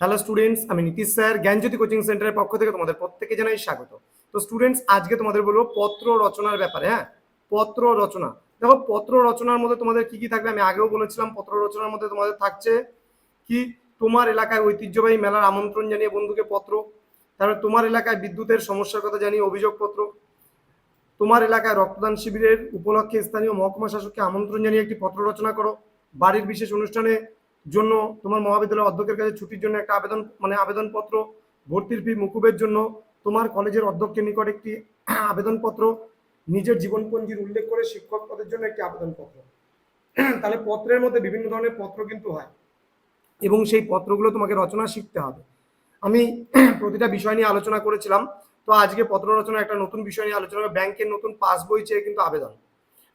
Hello students আমি Nitish sir, জ্ঞানজ্যোতি coaching সেন্টারের পক্ষ থেকে তোমাদের প্রত্যেকে জানাই স্বাগত। তো স্টুডেন্টস আজকে তোমাদের বলব পত্র রচনার ব্যাপারে হ্যাঁ? পত্র রচনা। দেখো, পত্র রচনার মধ্যে তোমাদের কি কি থাকবে? আমি আগেও বলেছিলাম, পত্র রচনার মধ্যে তোমাদের থাকছে কি? তোমার এলাকায় ঐতিহ্যবাহী মেলার আমন্ত্রণ জানিয়ে বন্ধুকে পত্র। তারপরে তোমার এলাকায় বিদ্যুতের সমস্যার কথা জানিয়ে অভিযোগপত্র তোমার এলাকায় রক্তদান শিবিরের উপলক্ষে স্থানীয় মহকুমা শাসককে আমন্ত্রণ জানিয়ে একটি পত্র রচনা করো। বাড়ির বিশেষ অনুষ্ঠানে জন্য তোমার মহাবিদ্যালয়ের অধ্যক্ষের কাছে ছুটির জন্য একটা আবেদন মানে আবেদনপত্র, ভর্তির ফি মুকুবের জন্য তোমার কলেজের অধ্যক্ষের নিকট একটি আবেদনপত্র, নিজের জীবনপঞ্জির উল্লেখ করে শিক্ষক পদের জন্য একটি আবেদনপত্র। তাহলে পত্রের মধ্যে বিভিন্ন ধরনের পত্র কিন্তু হয় এবং সেই পত্রগুলো তোমাকে রচনা শিখতে হবে। আমি প্রতিটা বিষয় নিয়ে আলোচনা করেছিলাম, তো আজকে পত্র রচনা একটা নতুন বিষয় নিয়ে আলোচনা। ব্যাংকের নতুন পাসবই চেয়ে কিন্তু আবেদন।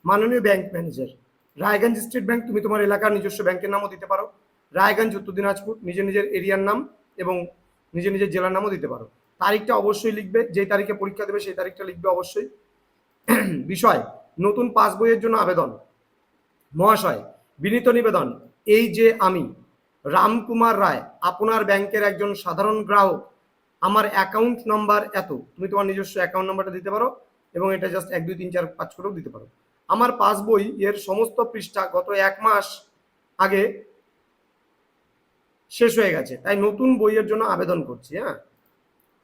মাননীয় bank manager Raiganj State Bank, তুমি তোমার এলাকার নিজস্ব ব্যাংকের নামও দিতে পারো। রায়গঞ্জ, উত্তর দিনাজপুর, নিজের নিজের এরিয়ার নাম এবং নিজের নিজের জেলার নামও দিতে পারো। তারিখটা অবশ্যই লিখবে, যেই তারিখে পরীক্ষা দেবে সেই তারিখটা লিখবে অবশ্যই। বিষয়, নতুন পাসবইয়ের জন্য আবেদন। মহাশয়, বিনীত নিবেদন, এই যে আমি, রামকুমার রায়, আপনার ব্যাংকের একজন সাধারণ গ্রাহক, আমার অ্যাকাউন্ট নাম্বার এত, তুমি তোমার নিজস্ব অ্যাকাউন্ট নাম্বারটা দিতে পারো এবং এটা জাস্ট এক, দুই, তিন, চার, পাঁচ করেও দিতে পারো। আমার পাসবই এর সমস্ত পৃষ্ঠা গত এক মাস আগে শেষ হয়ে গেছে। তাই নতুন বইয়ের জন্য আবেদন করছি হ্যাঁ?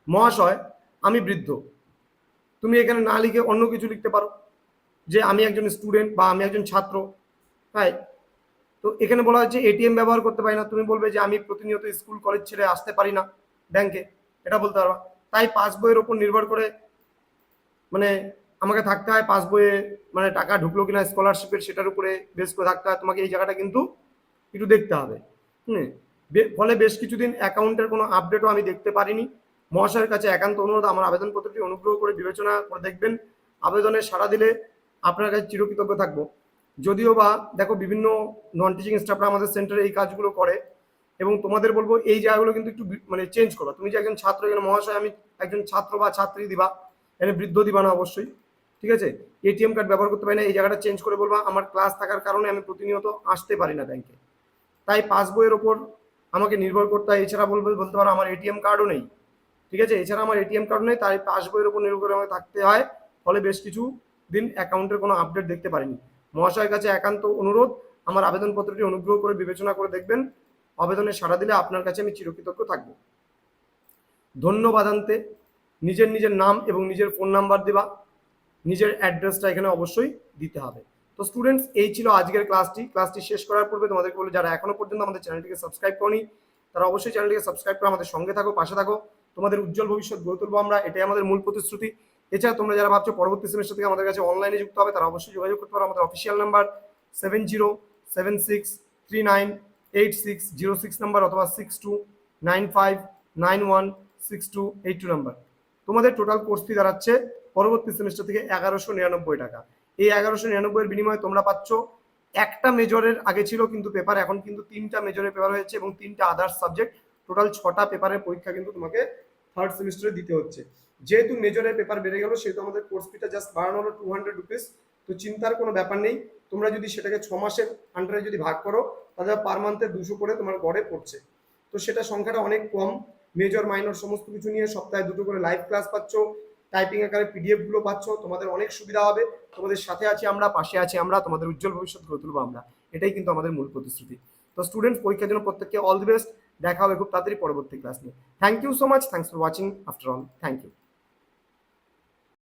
মহাশয়, আমি বৃদ্ধ। তুমি এখানে না লিখে অন্য কিছু লিখতে পারো। যে আমি একজন স্টুডেন্ট বা আমি একজন ছাত্র হ্যাঁ তো এখানে বলা হচ্ছে এটিএম ব্যবহার করতে পারি না। তুমি বলবে যে আমি প্রতিনিয়ত স্কুল, কলেজ ছেড়ে আসতে পারি না ব্যাংকে। এটা বলতে পারবা। তাই পাসবইয়ের ওপর নির্ভর করে মানে আমাকে থাকতে হয় পাসবইয়ে মানে টাকা ঢুকলো কিনা স্কলারশিপের সেটার উপরে বেশ করে থাকতে হয়। তোমাকে এই জায়গাটা কিন্তু একটু দেখতে হবে। হুম? ফলে বেশ কিছুদিন অ্যাকাউন্টের কোনো আপডেটও আমি দেখতে পারিনি। মহাশয়ের কাছে একান্ত অনুরোধ, আমার আবেদনপত্রটি অনুগ্রহ করে বিবেচনা করে দেখবেন। আবেদনে সাড়া দিলে আপনার কাছে চিরকৃতজ্ঞ থাকব। যদিও বা, দেখো, বিভিন্ন নন টিচিং স্টাফরা আমাদের সেন্টারে এই কাজগুলো করে এবং তোমাদের বলব এই জায়গাগুলো কিন্তু একটু মানে চেঞ্জ করো। তুমি যে একজন ছাত্র, এখানে মহাশয়, আমি একজন ছাত্র বা ছাত্রী দিবা, এখানে বৃদ্ধ দিবা না অবশ্যই। ঠিক আছে? এটিএম কার্ড ব্যবহার করতে পারি না, এই জায়গাটা চেঞ্জ করে বলব, আমার ক্লাস থাকার কারণে আমি প্রতিনিয়ত আসতে পারি না ব্যাংকে তাই পাসবইয়ের ওপর আমাকে নির্ভর করতে হয়, এছাড়া বলব, বলতে পারো আমার এটিএম কার্ডও নেই। ঠিক আছে? এছাড়া আমার এটিএম কার্ড নেই, তাই পাসবইয়ের ওপর নির্ভর করে আমাকে থাকতে হয়। ফলে বেশ কিছু দিন অ্যাকাউন্টের কোনো আপডেট দেখতে পারিনি। মহাশয়ের কাছে একান্ত অনুরোধ, আমার আবেদনপত্রটি অনুগ্রহ করে বিবেচনা করে দেখবেন। আবেদনে সাড়া দিলে আপনার কাছে আমি চিরকৃতজ্ঞ থাকব। ধন্যবাদান্তে। নিজের নিজের নাম এবং নিজের ফোন নাম্বার দেবা। নিজের অ্যাড্রেসটা এখানে অবশ্যই দিতে হবে। তো স্টুডেন্টস এই ছিল আজকের ক্লাসটি ক্লাসটি শেষ করার পূর্বে তোমাদেরকে বলে, যারা এখনও পর্যন্ত আমাদের চ্যানেলটিকে সাবস্ক্রাইব করনি, তারা অবশ্যই চ্যানেলটিকে সাবস্ক্রাইব করে আমাদের সঙ্গে থাকো, পাশে থাকো। তোমাদের উজ্জ্বল ভবিষ্যৎ গড়ে তুলবো আমরা, এটাই আমাদের মূল প্রতিশ্রুতি। এছাড়া তোমরা যারা ভাবছ পরবর্তী সেমিস্টার থেকে আমাদের কাছে অনলাইনে যুক্ত হবে, তারা অবশ্যই যোগাযোগ করতে পারো। আমাদের official number seven zero seven six three nine eight six zero six number অথবা six two nine five nine one six two eight two number তোমাদের টোটাল কোর্স ফি দাঁড়াচ্ছে পরবর্তী সেমিস্টার থেকে এগারোশো নিরানব্বই টাকা। এই এগারোশো নিরানব্বইয়ের বিনিময়ে তোমরা পাচ্ছ একটা মেজরের আগে ছিল কিন্তু পেপার এখন কিন্তু তিনটা মেজরের পেপার হয়েছে এবং তিনটা আদার্স সাবজেক্ট টোটাল ছটা পেপারের পরীক্ষা কিন্তু তোমাকে থার্ড সেমিস্টারে দিতে হচ্ছে। যেহেতু মেজরের পেপার বেড়ে গেল, সেহেতু আমাদের কোর্স ফিটা জাস্ট বাড়ানো হলো টু হান্ড্রেড রুপিস তো চিন্তার কোনো ব্যাপার নেই, তোমরা যদি সেটাকে ছ মাসের আন্ডারে যদি ভাগ করো, তাহলে পার মান্থে দুশো করে তোমার গড়ে পড়ছে। তো সেটা সংখ্যাটা অনেক কম। মেজর মাইনর সমস্ত কিছু নিয়ে সপ্তাহে দুটো করে লাইভ ক্লাস পাচ্ছ। টাইপিং আকারে পিডিএফগুলো পাচ্ছ, তোমাদের অনেক সুবিধা হবে। তোমাদের সাথে আছি আমরা, পাশে আছি আমরা, তোমাদের উজ্জ্বল ভবিষ্যৎ গড়ে তুলবো আমরা। এটাই কিন্তু আমাদের মূল প্রতিশ্রুতি। তো স্টুডেন্ট পরীক্ষার জন্য প্রত্যেককে অল দি বেস্ট দেখা হবে খুব তাড়াতাড়ি পরবর্তী ক্লাস নিয়ে। Thank you so much thanks for watching after all thank you